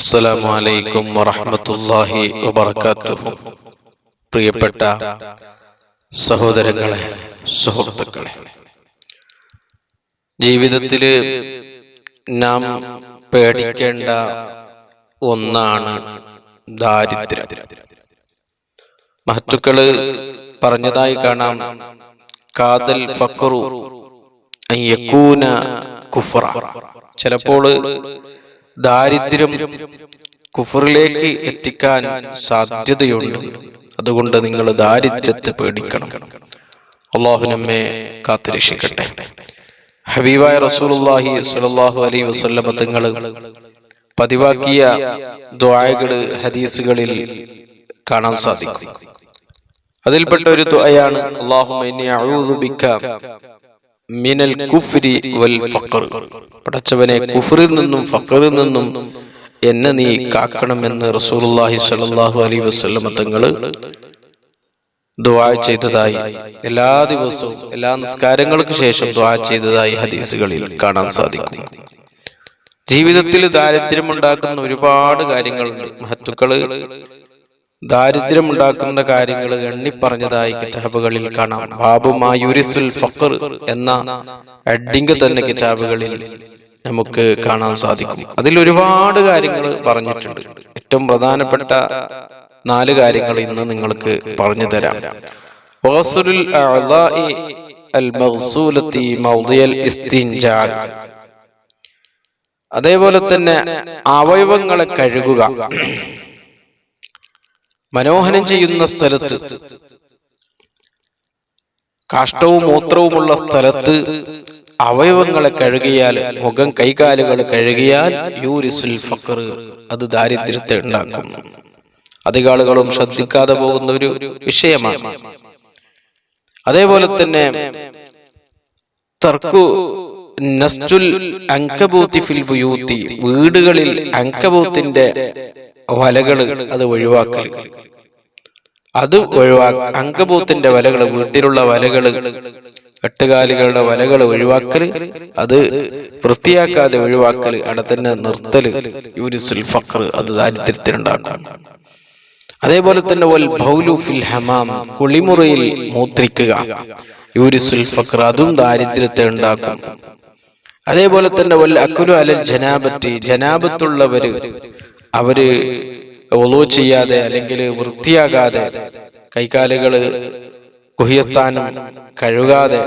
അസ്സലാമു അലൈക്കും വറഹ്മത്തുള്ളാഹി വബറകാതുഹു. പ്രിയപ്പെട്ട സഹോദരങ്ങളെ സുഹൃത്തുക്കളെ ജീവിതത്തിൽ നാം പേടിക്കേണ്ട ഒന്നാണ് ദാരിദ്ര്യം. മഹത്തുക്കൾ പറഞ്ഞതായി കാണാം കാതൽ ഫക്രു അൻ കുഫറ. ചിലപ്പോൾ ദാരിദ്ര്യം കുഫറിലേക്ക് എത്തിക്കാൻ സാധ്യതയുണ്ട് അതുകൊണ്ട് നിങ്ങൾ ദാരിദ്ര്യത്തെ പേടിക്കണം. അള്ളാഹു നമ്മെ കാത്തുരക്ഷിക്കട്ടെ. ഹബീബായ റസൂലുള്ളാഹി സ്വല്ലല്ലാഹു അലൈഹി വസല്ലമ തങ്ങൾ പതിവാക്കിയ ദ്വായകൾ ഹദീസുകളിൽ കാണാൻ സാധിക്കും. അതിൽപ്പെട്ട ഒരു ദ്വായാണ് അള്ളാഹു മിനൽ കുഫ്രി വൽ ഫഖർ. പടച്ചവനെ കുഫറിൽ നിന്നും ഫഖറിൽ നിന്നും എന്നെ നീ കാക്കണമെന്ന് റസൂലുള്ളാഹി സ്വല്ലല്ലാഹു അലൈഹി വസല്ലം തങ്ങൾ ദുആ ചെയ്തതായി. എല്ലാ ദിവസവും എല്ലാ നിസ്കാരങ്ങൾക്ക് ശേഷം ദുആ ചെയ്തതായി ഹദീസുകളിൽ കാണാൻ സാധിക്കും. ജീവിതത്തിൽ ദാരിദ്ര്യം ഉണ്ടാക്കുന്ന ഒരുപാട് കാര്യങ്ങളുണ്ട് മഹത്തുക്കൾ ദാരിദ്ര്യം ഉണ്ടാക്കുന്ന കാര്യങ്ങൾ എണ്ണിപ്പറഞ്ഞതായി കിതാബുകളിൽ കാണാം. ബാബു മായൂരിസുൽ ഫഖർ എന്ന അഡിങ് തന്നെ കിതാബുകളിൽ നമുക്ക് കാണാൻ സാധിക്കും. അതിൽ ഒരുപാട് കാര്യങ്ങൾ പറഞ്ഞിട്ടുണ്ട്. ഏറ്റവും പ്രധാനപ്പെട്ട നാല് കാര്യങ്ങൾ ഇന്ന് നിങ്ങൾക്ക് പറഞ്ഞു തരാം. അതേപോലെ തന്നെ അവയവങ്ങളെ കഴുകുക. മനോഹരം ചെയ്യുന്ന സ്ഥലത്ത്. കാഷ്ടവും മൂത്രവുമുള്ള സ്ഥലത്ത് അവയവങ്ങളെ കഴുകിയാൽ മുഖം കൈകാലുകൾ കഴുകിയാൽ യൂരിസുൽ ഫക്കർ അത് ദാരിദ്ര്യത്തെ ഉണ്ടാക്കും അധികാളുകളും ശ്രദ്ധിക്കാതെ പോകുന്ന ഒരു വിഷയമാണ്. അതേപോലെ തന്നെ തർക്കു നസ്റ്റുൽ അങ്കബൂത്തി ഫിൽ വീടുകളിൽ അങ്കബൂത്തിന്റെ വലകൾ അത് ഒഴിവാക്കൽ. അത് ഒഴിവാക്ക അങ്കബൂത്തിന്റെ വലകൾ വീട്ടിലുള്ള വലകൾ എട്ടുകാലികളുടെ വലകൾ ഒഴിവാക്കൽ. അത് വൃത്തിയാക്കാതെ ഒഴിവാക്കൽ. അവിടെ തന്നെ നിർത്തൽ യൂരിസുൽ ഫഖർ. അത് ദാരിദ്ര്യത്തിനുണ്ടാക്കും അതേപോലെ തന്നെ വൽ ബൗലു ഫിൽ ഹമാം. കുളിമുറിയിൽ മൂത്രിക്കുക. യൂരിസുൽ ഫഖർ. അതും ദാരിദ്ര്യത്തെ ഉണ്ടാക്കും. അതേപോലെ തന്നെ വൽ അക്കുലു അലൽ ജനാബത്തി. ജനാബത്തുള്ളവര് അവർ ഒളു ചെയ്യാതെ അല്ലെങ്കിൽ വൃത്തിയാകാതെ കൈകാലുകൾ കുഹിയസ്ഥാനം കഴുകാതെ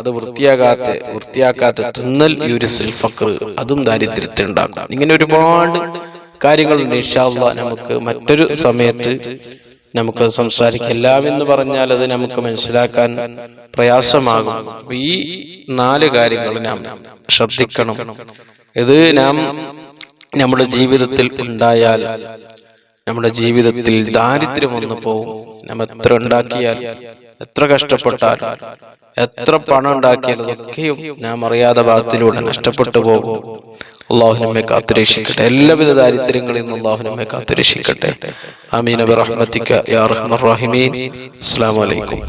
അത് വൃത്തിയാകാത്ത വൃത്തിയാക്കാത്ത തിന്നൽ യൂരിസിൽ ഫക്ർ അതും ദാരിദ്ര്യത്തിൽ ഇങ്ങനെ ഒരുപാട് കാര്യങ്ങൾ നിഷാള്ള നമുക്ക് മറ്റൊരു സമയത്ത് നമുക്ക് സംസാരിക്കാം എന്ന് പറഞ്ഞാൽ അത് നമുക്ക് മനസ്സിലാക്കാൻ പ്രയാസമാകും. ഈ നാല് കാര്യങ്ങൾ നാം ശ്രദ്ധിക്കണം. ഇത് നാം നമ്മുടെ ജീവിതത്തിൽ ഉണ്ടായാൽ നമ്മുടെ ജീവിതത്തിൽ ദാരിദ്ര്യം വന്നു പോകും നമ്മൾ എത്ര ഉണ്ടാക്കിയാൽ എത്ര കഷ്ടപ്പെട്ടാൽ എത്ര പണം ഉണ്ടാക്കിയാൽ അതൊക്കെയും നാം അറിയാതെ ഭാഗത്തിലൂടെ നഷ്ടപ്പെട്ടു പോകും. അള്ളാഹു നമ്മെ കാത്തുരക്ഷിക്കട്ടെ. എല്ലാവിധ ദാരിദ്ര്യങ്ങളിൽ നിന്നും അള്ളാഹു നമ്മെ കാത്തുരക്ഷിക്കട്ടെ. അമീൻ റഹ്മത്തിക്ക യാ അസ്സലാമു അലൈക്കും.